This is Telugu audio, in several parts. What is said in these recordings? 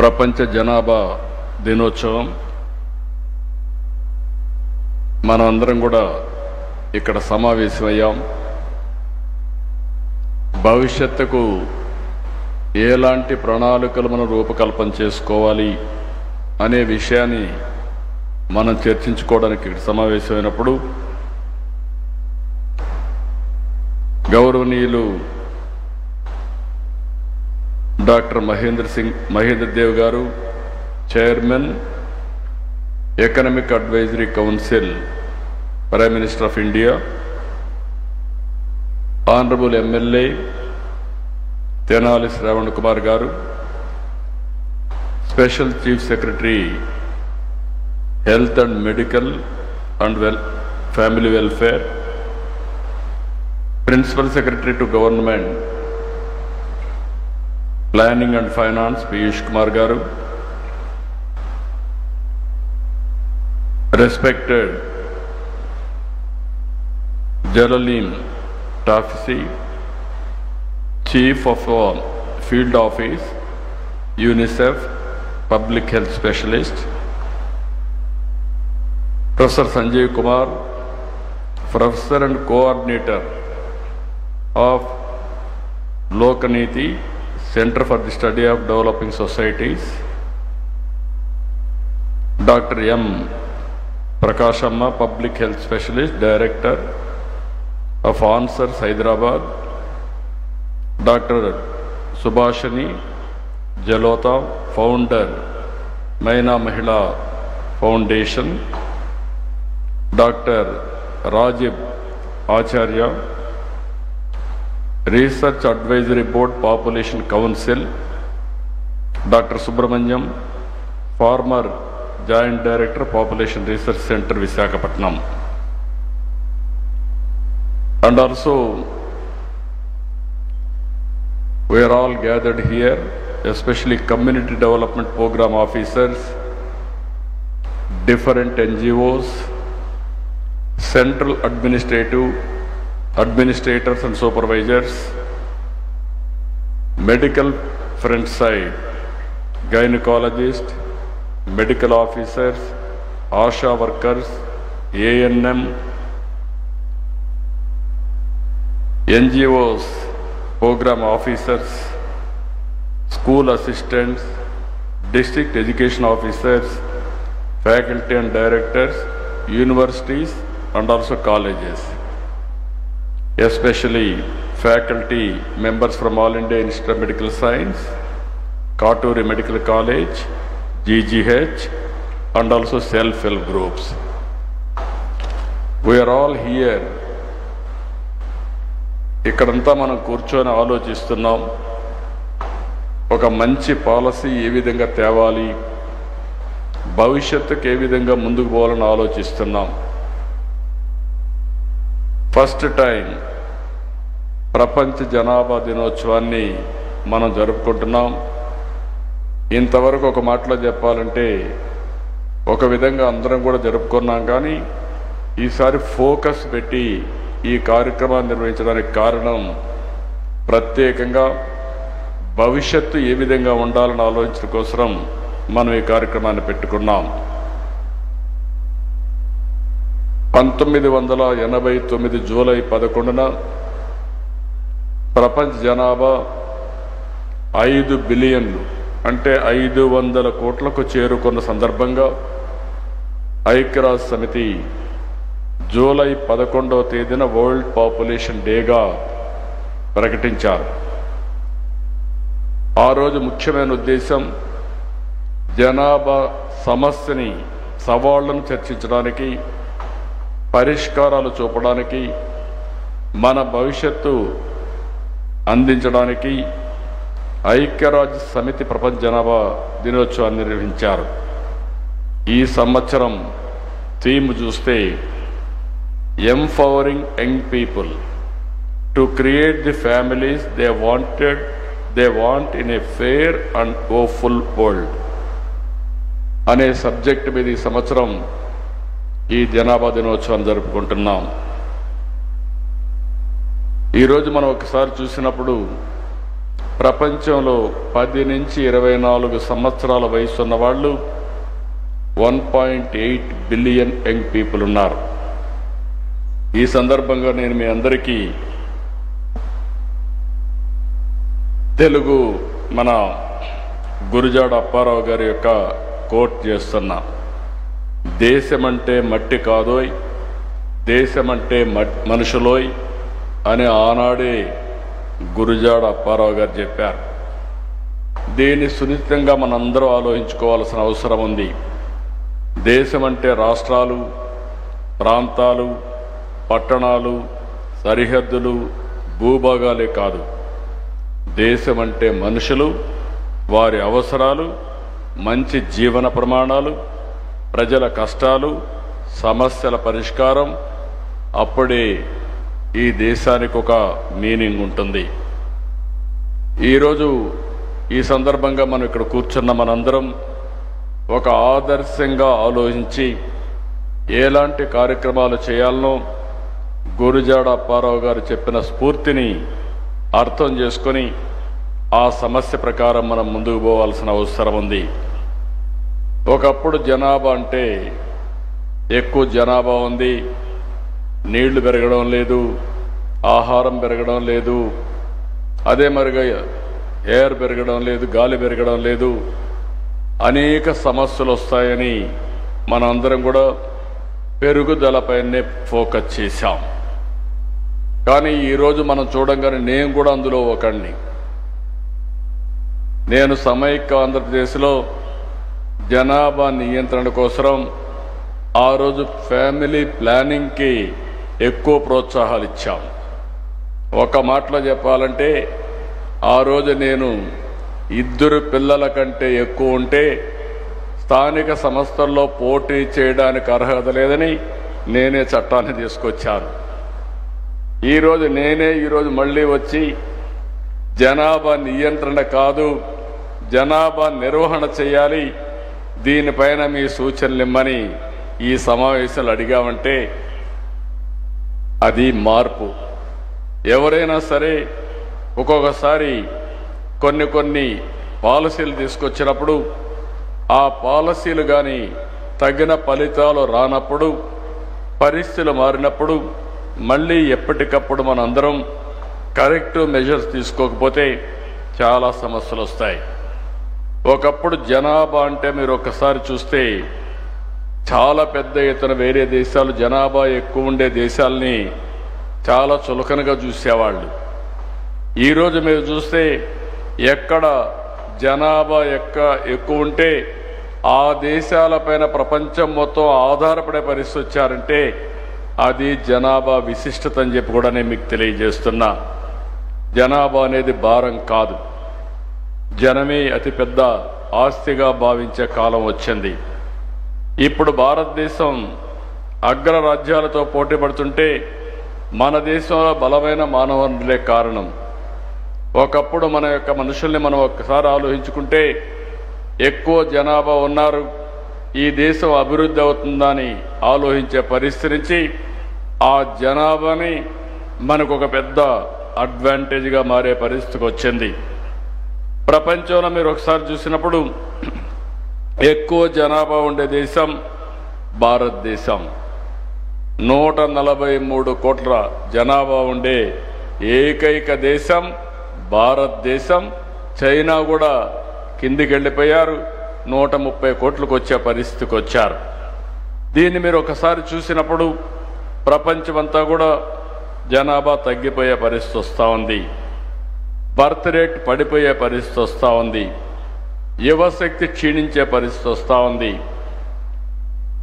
ప్రపంచ జనాభా దినోత్సవం. మనం అందరం కూడా ఇక్కడ సమావేశమయ్యాం. భవిష్యత్తుకు ఎలాంటి ప్రణాళికలు మనం రూపకల్పన చేసుకోవాలి అనే విషయాన్ని మనం చర్చించుకోవడానికి ఇక్కడ సమావేశమైనప్పుడు గౌరవనీయులు doctor Mahendra Singh Mahendra Dev garu chairman economic advisory council prime minister of India honourable MLA Tenali Shravan Kumar garu special chief secretary health and medical and well family welfare principal secretary to government planning and finance Piyush Kumar garu respected Zelalem Taffesse chief of field office UNICEF public health specialist professor Sanjeev Kumar professor and coordinator of Lokniti centre for the study of developing societies doctor M Prakashamma public health specialist director of answers Hyderabad doctor Subhashini Jalota founder Myna Mahila foundation doctor Rajiv Acharya Research Advisory Board Population Council, Dr. Subramanyam, former Joint Director, Population Research Center, Visakhapatnam. And also, we are all gathered here, especially Community Development Program officers, different NGOs, Central Administrative administrators and supervisors, medical front side, gynecologist, medical officers, ASHA workers, ANM, NGOs, program officers, school assistants, district education officers, faculty and directors, universities and also colleges. Especially faculty members from All India Institute of Medical Science, Katuri Medical College, GGH and also self-help groups. We are all here ఇక్కడంతా మనం కూర్చొని ఆలోచిస్తున్నాం ఒక మంచి పాలసీ ఏ విధంగా తేవాలి భవిష్యత్తుకు ఏ విధంగా ముందుకు పోవాలని ఆలోచిస్తున్నాం ఫస్ట్ టైం ప్రపంచ జనాభా దినోత్సవాన్ని మనం జరుపుకుంటున్నాం. ఇంతవరకు ఒక మాటలో చెప్పాలంటే ఒక విధంగా అందరం కూడా జరుపుకున్నాం కానీ ఈసారి ఫోకస్ పెట్టి ఈ కార్యక్రమాన్ని నిర్వహించడానికి కారణం ప్రత్యేకంగా భవిష్యత్తు ఏ విధంగా ఉండాలని ఆలోచించడం కోసం మనం ఈ కార్యక్రమాన్ని పెట్టుకున్నాం. పంతొమ్మిది వందల ఎనభై తొమ్మిది జూలై పదకొండున ప్రపంచ జనాభా ఐదు బిలియన్లు అంటే ఐదు వందల కోట్లకు చేరుకున్న సందర్భంగా ఐక్యరాజ్య సమితి జూలై పదకొండవ తేదీన వరల్డ్ పాపులేషన్ డేగా ప్రకటించారు. ఆ రోజు ముఖ్యమైన ఉద్దేశం జనాభా సమస్యని సవాళ్ళను చర్చించడానికి పరిష్కారాలు చూపడానికి మన భవిష్యత్తు అందించడానికి ఐక్యరాజ్య సమితి ప్రపంచ జనాభా దినోత్సవాన్ని నిర్వహించారు. ఈ సంవత్సరం థీమ్ చూస్తే empowering young people. To create the families they wanted they want in a fair and hopeful world అనే సబ్జెక్ట్ మీద ఈ సంవత్సరం ఈ జనాభా దినోత్సవం జరుపుకుంటున్నాం. ఈరోజు మనం ఒకసారి చూసినప్పుడు ప్రపంచంలో పది నుంచి ఇరవై నాలుగు సంవత్సరాల వయసు ఉన్న వాళ్ళు one point eight billion young people ఉన్నారు. ఈ సందర్భంగా నేను మీ అందరికీ తెలుగు మన గురుజాడ అప్పారావు గారి యొక్క కోట్ చేస్తున్నాను దేశమంటే మట్టి కాదోయ్ దేశమంటే మనుషులోయ్ అని ఆనాడే గురుజాడ అప్పారావు గారు చెప్పారు. దీన్ని సునిశ్చితంగా మనందరూ ఆలోచించుకోవాల్సిన అవసరం ఉంది. దేశం అంటే రాష్ట్రాలు ప్రాంతాలు పట్టణాలు సరిహద్దులు భూభాగాలే కాదు. దేశం అంటే మనుషులు వారి అవసరాలు మంచి జీవన ప్రమాణాలు ప్రజల కష్టాలు సమస్యల పరిష్కారం అప్పుడే ఈ దేశానికి ఒక మీనింగ్ ఉంటుంది. ఈరోజు ఈ సందర్భంగా మనం ఇక్కడ కూర్చున్న మనందరం ఒక ఆదర్శంగా ఆలోచించి ఎలాంటి కార్యక్రమాలు చేయాలనో గురుజాడ అప్పారావు గారు చెప్పిన స్ఫూర్తిని అర్థం చేసుకొని ఆ సమస్య ప్రకారం మనం ముందుకు పోవాల్సిన అవసరం ఉంది. ఒకప్పుడు జనాభా అంటే ఎక్కువ జనాభా ఉంది. నీళ్ళు పెరగడం లేదు. ఆహారం పెరగడం లేదు. అదే మరిగా ఎయిర్ పెరగడం లేదు గాలి పెరగడం లేదు. అనేక సమస్యలు వస్తాయని మనందరం కూడా పెరుగుదలపైనే ఫోకస్ చేశాం. కానీ ఈరోజు మనం చూడంగానే నేను కూడా అందులో ఒకడిని నేను సమైక్య ఆంధ్రప్రదేశ్లో జనాభా నియంత్రణ కోసం ఆ రోజు ఫ్యామిలీ ప్లానింగ్కి ఎక్కువ ప్రోత్సాహాలు ఇచ్చాం. ఒక మాటలో చెప్పాలంటే ఆ రోజు నేను ఇద్దరు పిల్లల కంటే ఎక్కువ ఉంటే స్థానిక సంస్థల్లో పోటీ చేయడానికి అర్హత లేదని నేనే చట్టాన్ని తీసుకొచ్చాను. ఈరోజు నేనే ఈరోజు మళ్ళీ వచ్చి జనాభా నియంత్రణ కాదు జనాభా నిర్వహణ చేయాలి దీనిపైన మీ సూచనలు ఇమ్మని ఈ సమావేశాలు అడిగామంటే అది మార్పు. ఎవరైనా సరే ఒక్కొక్కసారి కొన్ని కొన్ని పాలసీలు తీసుకొచ్చినప్పుడు ఆ పాలసీలు కానీ తగిన ఫలితాలు రానప్పుడు పరిస్థితులు మారినప్పుడు మళ్ళీ ఎప్పటికప్పుడు మనందరం కరెక్ట్ మెజర్స్ తీసుకోకపోతే చాలా సమస్యలు వస్తాయి ఒకప్పుడు జనాభా అంటే మీరు ఒకసారి చూస్తే చాలా పెద్ద ఎత్తున వేరే దేశాలు జనాభా ఎక్కువ ఉండే దేశాలని చాలా చులకనగా చూసేవాళ్ళు. ఈరోజు మీరు చూస్తే ఎక్కడ జనాభా ఎక్క ఎక్కువ ఉంటే ఆ దేశాలపైన ప్రపంచం మొత్తం ఆధారపడే పరిస్థితి వచ్చారంటే అది జనాభా విశిష్టత అని చెప్పి కూడా నేను మీకు తెలియజేస్తున్నా. జనాభా అనేది భారం కాదు. జనమే అతిపెద్ద ఆస్తిగా భావించే కాలం వచ్చింది. ఇప్పుడు భారతదేశం అగ్ర రాజ్యాలతో పోటీ పడుతుంటే మన దేశంలో బలమైన మానవ వనరులే కారణం. ఒకప్పుడు మన యొక్క మనుషుల్ని మనం ఒక్కసారి ఆలోచించుకుంటే ఎక్కువ జనాభా ఉన్నారు ఈ దేశం అభివృద్ధి అవుతుందని ఆలోచించే పరిస్థితి నుంచి ఆ జనాభాని మనకు ఒక పెద్ద అడ్వాంటేజ్గా మారే పరిస్థితికి వచ్చింది. ప్రపంచంలో మీరు ఒకసారి చూసినప్పుడు ఎక్కువ జనాభా ఉండే దేశం భారతదేశం. నూట నలభై మూడు కోట్ల జనాభా ఉండే ఏకైక దేశం భారతదేశం. చైనా కూడా కిందికి వెళ్ళిపోయారు నూట ముప్పై కోట్లకు వచ్చే పరిస్థితికి వచ్చారు. దీన్ని మీరు ఒకసారి చూసినప్పుడు ప్రపంచమంతా కూడా జనాభా తగ్గిపోయే పరిస్థితి వస్తూ ఉంది. బర్త్ రేట్ పడిపోయే పరిస్థితి వస్తూ ఉంది. యువశక్తి క్షీణించే పరిస్థితి వస్తూ ఉంది.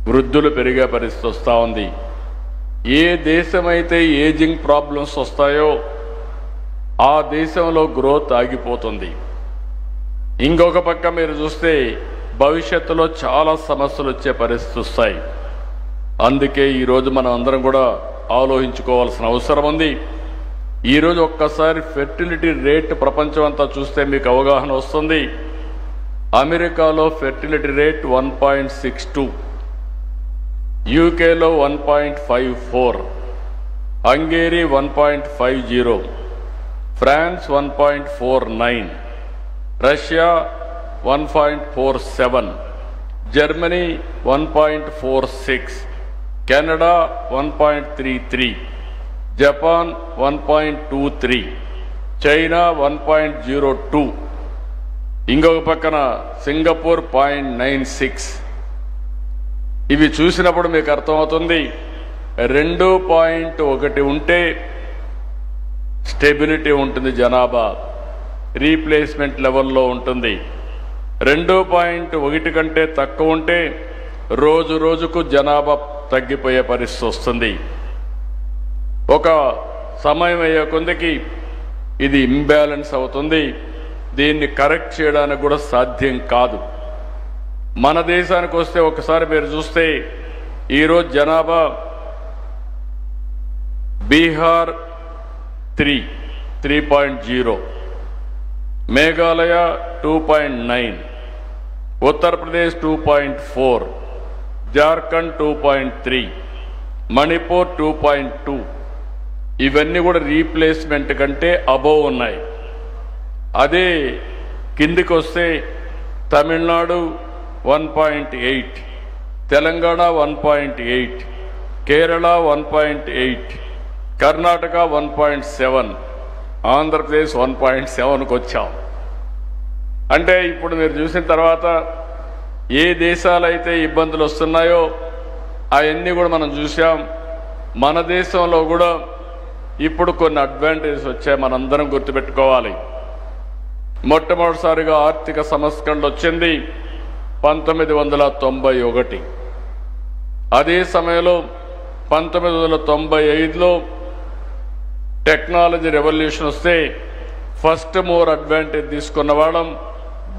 వృద్ధులు పెరిగే పరిస్థితి వస్తూ ఉంది. ఏ దేశమైతే ఏజింగ్ ప్రాబ్లమ్స్ వస్తాయో ఆ దేశంలో గ్రోత్ ఆగిపోతుంది. ఇంకొక పక్క మీరు చూస్తే భవిష్యత్తులో చాలా సమస్యలు వచ్చే పరిస్థితి వస్తాయి. అందుకే ఈరోజు మనం అందరం కూడా ఆలోచించుకోవాల్సిన అవసరం ఉంది. ఈరోజు ఒక్కసారి ఫెర్టిలిటీ రేట్ ప్రపంచం అంతా చూస్తే మీకు అవగాహన వస్తుంది. అమెరికాలో fertility rate one point six two యూకేలో one point five four Hungary one point five zero France one point four nine Russia one point four seven Germany one point four six Canada one point three three Japan one point two three China one point zero two ఇంకొక పక్కన సింగపూర్ పాయింట్ నైన్ సిక్స్. ఇవి చూసినప్పుడు మీకు అర్థమవుతుంది. రెండు పాయింట్ ఒకటి ఉంటే స్టెబిలిటీ ఉంటుంది జనాభా రీప్లేస్మెంట్ లెవెల్లో ఉంటుంది. రెండు పాయింట్ ఒకటి కంటే తక్కువ ఉంటే రోజు రోజుకు జనాభా తగ్గిపోయే పరిస్థితి వస్తుంది. ఒక సమయం అయ్యే కొందకి ఇది ఇంబ్యాలెన్స్ అవుతుంది. దీన్ని కరెక్ట్ చేయడానికి కూడా సాధ్యం కాదు. మన దేశానికి వస్తే ఒకసారి మీరు చూస్తే ఈరోజు జనాభా Bihar three three point zero Meghalaya two point nine Uttar Pradesh two point four Jharkhand two point three Manipur two point two ఇవన్నీ కూడా రీప్లేస్మెంట్ కంటే అబోవ్ ఉన్నాయి. అదే కిందికి వస్తే Tamil Nadu one point eight Telangana one point eight Kerala one point eight Karnataka one point seven Andhra Pradesh one point సెవెన్కి వచ్చాం. అంటే ఇప్పుడు మీరు చూసిన తర్వాత ఏ దేశాలైతే ఇబ్బందులు వస్తున్నాయో అవన్నీ కూడా మనం చూసాం మన దేశంలో కూడా ఇప్పుడు కొన్ని అడ్వాంటేజెస్ వచ్చాయి మనందరం గుర్తుపెట్టుకోవాలి. మొట్టమొదటిసారిగా ఆర్థిక సంస్కరణలు వచ్చింది పంతొమ్మిది వందల తొంభై ఒకటి. అదే సమయంలో పంతొమ్మిది వందల తొంభై ఐదులో టెక్నాలజీ రెవల్యూషన్ వస్తే ఫస్ట్ మోర్ అడ్వాంటేజ్ తీసుకున్న వాళ్ళం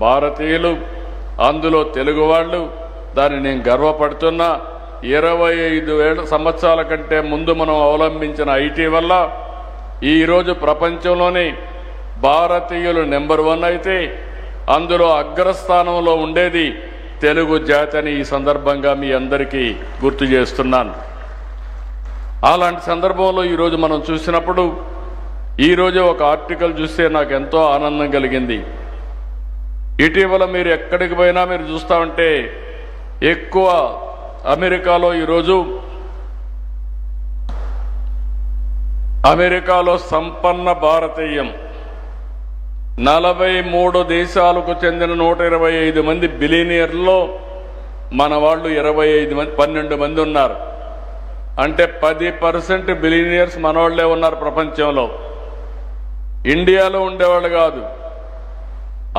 భారతీయులు అందులో తెలుగు వాళ్ళు దాన్ని నేను గర్వపడుతున్నా. ఇరవై ఐదు వేల సంవత్సరాల కంటే ముందు మనం అవలంబించిన ఐటీ వల్ల ఈరోజు ప్రపంచంలోనే భారతీయులు నెంబర్ వన్ అయితే అందులో అగ్రస్థానంలో ఉండేది తెలుగు జాతి అని ఈ సందర్భంగా మీ అందరికీ గుర్తు చేస్తున్నాను. అలాంటి సందర్భంలో ఈరోజు మనం చూసినప్పుడు ఈరోజు ఒక ఆర్టికల్ చూస్తే నాకు ఎంతో ఆనందం కలిగింది. ఇటీవల మీరు ఎక్కడికి పోయినా మీరు చూస్తా ఉంటే ఎక్కువ అమెరికాలో ఈరోజు అమెరికాలో సంపన్న భారతీయం. నలభై మూడు దేశాలకు చెందిన నూట ఇరవై ఐదు మంది బిలీనియర్లో మన వాళ్ళు ఇరవై ఐదు మంది పన్నెండు మంది ఉన్నారు. అంటే పది పర్సెంట్ బిలీనియర్స్ మనవాళ్ళే ఉన్నారు ప్రపంచంలో. ఇండియాలో ఉండేవాళ్ళు కాదు.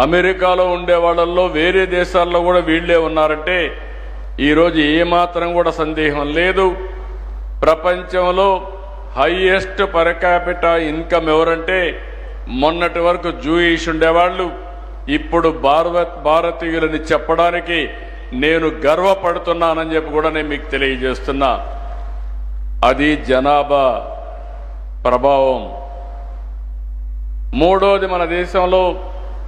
అమెరికాలో ఉండే వాళ్ళల్లో వేరే దేశాల్లో కూడా వీళ్ళే ఉన్నారంటే ఈరోజు ఏమాత్రం కూడా సందేహం లేదు. ప్రపంచంలో హైయెస్ట్ పర్ క్యాపిటా ఇన్కమ్ ఎవరంటే మొన్నటి వరకు జూయిష్ ఉండేవాళ్ళు. ఇప్పుడు భారత భారతీయులని చెప్పడానికి నేను గర్వపడుతున్నానని చెప్పి కూడా నేను మీకు తెలియజేస్తున్నా. అది జనాభా ప్రభావం. మూడోది మన దేశంలో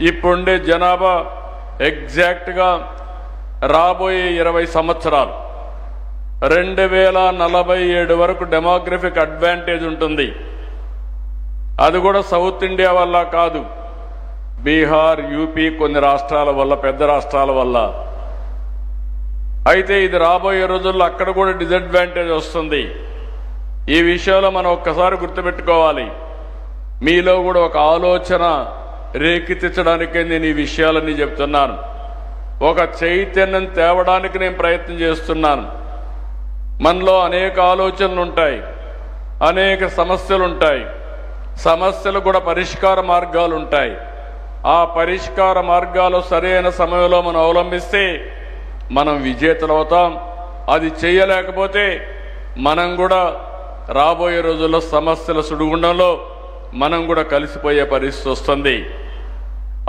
ఇప్పుడుండే జనాభా ఎగ్జాక్ట్గా రాబోయే ఇరవై సంవత్సరాలు. రెండు వేల నలభై ఏడు వరకు డెమోగ్రఫిక్ అడ్వాంటేజ్ ఉంటుంది. అది కూడా సౌత్ ఇండియా వల్ల కాదు. బీహార్ యూపీ కొన్ని రాష్ట్రాల వల్ల పెద్ద రాష్ట్రాల వల్ల. అయితే ఇది రాబోయే రోజుల్లో అక్కడ కూడా డిసడ్వాంటేజ్ వస్తుంది. ఈ విషయంలో మనం ఒక్కసారి గుర్తుపెట్టుకోవాలి. మీలో కూడా ఒక ఆలోచన రేకెత్తించడానికే నేను ఈ విషయాలన్నీ చెప్తున్నాను. ఒక చైతన్యం తేవడానికి నేను ప్రయత్నం చేస్తున్నాను. మనలో అనేక ఆలోచనలు ఉంటాయి అనేక సమస్యలు ఉంటాయి. సమస్యలు కూడా పరిష్కార మార్గాలు ఉంటాయి. ఆ పరిష్కార మార్గాలు సరైన సమయంలో మనం అవలంబిస్తే మనం విజేతలు అవుతాం. అది చేయలేకపోతే మనం కూడా రాబోయే రోజుల్లో సమస్యల సుడిగుండంలో మనం కూడా కలిసిపోయే పరిస్థితి వస్తుంది.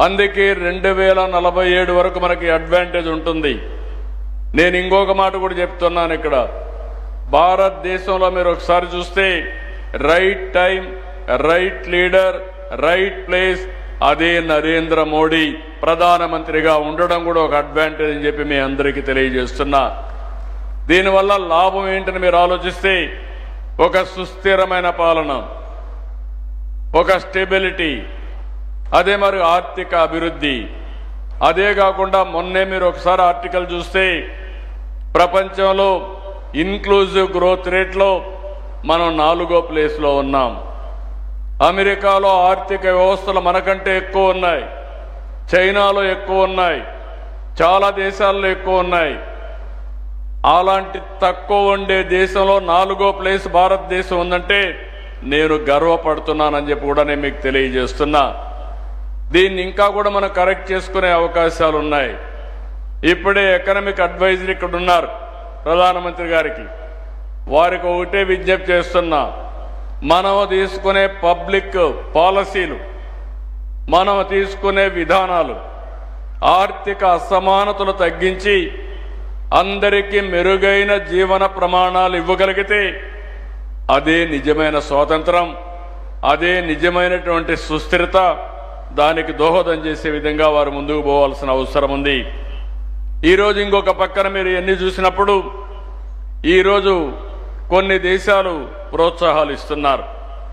అందుకే రెండు వేల నలభై ఏడు వరకు మనకి అడ్వాంటేజ్ ఉంటుంది. నేను ఇంకొక మాట కూడా చెప్తున్నాను ఇక్కడ. భారతదేశంలో మీరు ఒకసారి చూస్తే right time right leader right place అదే నరేంద్ర మోడీ ప్రధానమంత్రిగా ఉండడం కూడా ఒక అడ్వాంటేజ్ అని చెప్పి మీ అందరికీ తెలియజేస్తున్నా. దీనివల్ల లాభం ఏంటని మీరు ఆలోచిస్తే ఒక సుస్థిరమైన పాలన ఒక స్టెబిలిటీ అదే మరి ఆర్థిక అభివృద్ధి. అదే కాకుండా మొన్నే మీరు ఒకసారి ఆర్టికల్ చూస్తే ప్రపంచంలో ఇన్క్లూజివ్ గ్రోత్ రేట్లో మనం నాలుగో ప్లేస్లో ఉన్నాం. అమెరికాలో ఆర్థిక వ్యవస్థలు మనకంటే ఎక్కువ ఉన్నాయి. చైనాలో ఎక్కువ ఉన్నాయి. చాలా దేశాల్లో ఎక్కువ ఉన్నాయి. అలాంటి తక్కువ ఉండే దేశంలో నాలుగో ప్లేస్ భారతదేశం ఉందంటే నేను గర్వపడుతున్నానని చెప్పి కూడా నేను మీకు తెలియజేస్తున్నా. దీన్ని ఇంకా కూడా మనం కరెక్ట్ చేసుకునే అవకాశాలు ఉన్నాయి. ఇప్పుడే ఎకనామిక్ అడ్వైజర్ ఇక్కడ ఉన్నారు ప్రధానమంత్రి గారికి. వారికి ఒకటే విజ్ఞప్తి చేస్తున్నా మనం తీసుకునే పబ్లిక్ పాలసీలు మనం తీసుకునే విధానాలు ఆర్థిక అసమానతలు తగ్గించి అందరికీ మెరుగైన జీవన ప్రమాణాలు ఇవ్వగలిగితే అదే నిజమైన స్వాతంత్రం అదే నిజమైనటువంటి సుస్థిరత దానికి దోహదం చేసే విధంగా వారు ముందుకు పోవాల్సిన అవసరం ఉంది. ఈరోజు ఇంకొక పక్కన మీరు ఎన్ని చూసినప్పుడు ఈరోజు కొన్ని దేశాలు ప్రోత్సాహాలు ఇస్తున్నారు.